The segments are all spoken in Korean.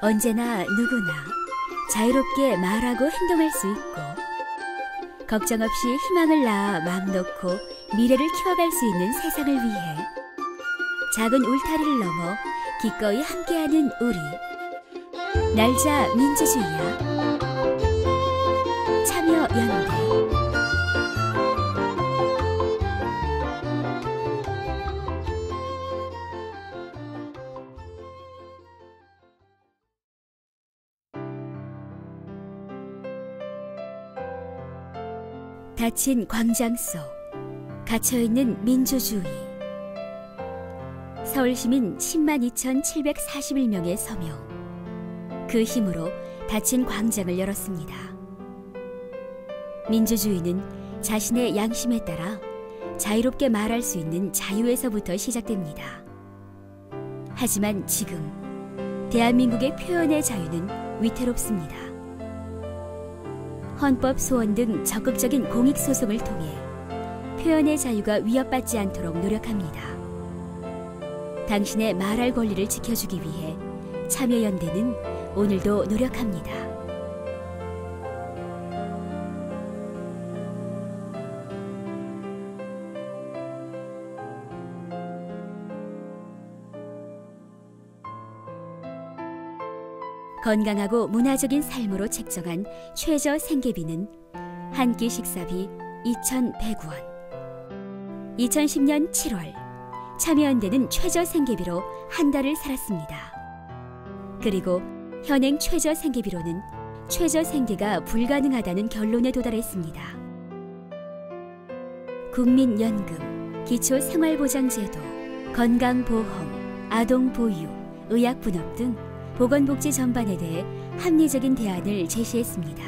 언제나 누구나 자유롭게 말하고 행동할 수 있고 걱정 없이 희망을 낳아 마음 놓고 미래를 키워갈 수 있는 세상을 위해 작은 울타리를 넘어 기꺼이 함께하는 우리 날자 민주주의야. 참여 연대 닫힌 광장 속 갇혀있는 민주주의 서울시민 10만 2,741명의 서명 그 힘으로 닫힌 광장을 열었습니다. 민주주의는 자신의 양심에 따라 자유롭게 말할 수 있는 자유에서부터 시작됩니다. 하지만 지금 대한민국의 표현의 자유는 위태롭습니다. 헌법 소원 등 적극적인 공익 소송을 통해 표현의 자유가 위협받지 않도록 노력합니다. 당신의 말할 권리를 지켜주기 위해 참여연대는 오늘도 노력합니다. 건강하고 문화적인 삶으로 책정한 최저 생계비는 한 끼 식사비 2,100원. 2010년 7월 참여연대는 최저 생계비로 한 달을 살았습니다. 그리고 현행 최저 생계비로는 최저 생계가 불가능하다는 결론에 도달했습니다. 국민연금, 기초생활보장제도, 건강보험, 아동보육, 의약분업 등 보건복지 전반에 대해 합리적인 대안을 제시했습니다.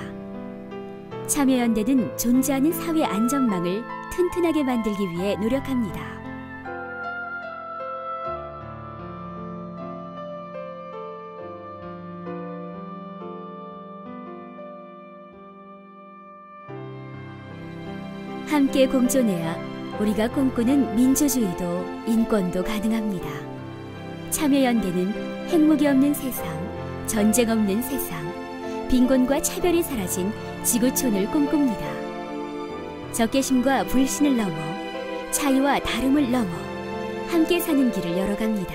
참여연대는 존재하는 사회 안전망을 튼튼하게 만들기 위해 노력합니다. 함께 공존해야 우리가 꿈꾸는 민주주의도 인권도 가능합니다. 참여연대는 핵무기 없는 세상, 전쟁 없는 세상, 빈곤과 차별이 사라진 지구촌을 꿈꿉니다. 적개심과 불신을 넘어 차이와 다름을 넘어 함께 사는 길을 열어갑니다.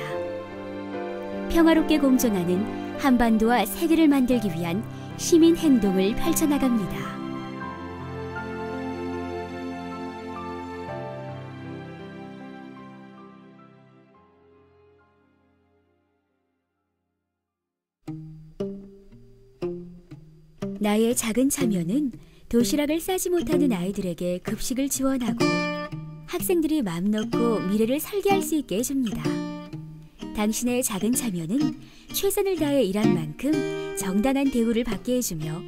평화롭게 공존하는 한반도와 세계를 만들기 위한 시민 행동을 펼쳐나갑니다. 나의 작은 참여는 도시락을 싸지 못하는 아이들에게 급식을 지원하고 학생들이 마음 놓고 미래를 설계할 수 있게 해줍니다. 당신의 작은 참여는 최선을 다해 일한 만큼 정당한 대우를 받게 해주며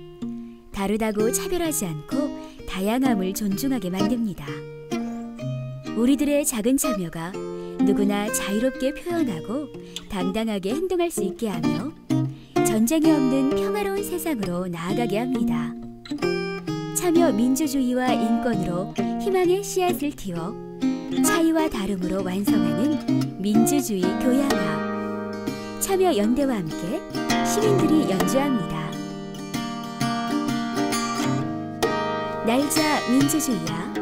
다르다고 차별하지 않고 다양함을 존중하게 만듭니다. 우리들의 작은 참여가 누구나 자유롭게 표현하고 당당하게 행동할 수 있게 하며 전쟁이 없는 평화로운 세상으로 나아가게 합니다. 참여 민주주의와 인권으로 희망의 씨앗을 틔워 차이와 다름으로 완성하는 민주주의 교양화 참여 연대와 함께 시민들이 연주합니다. 날자 민주주의야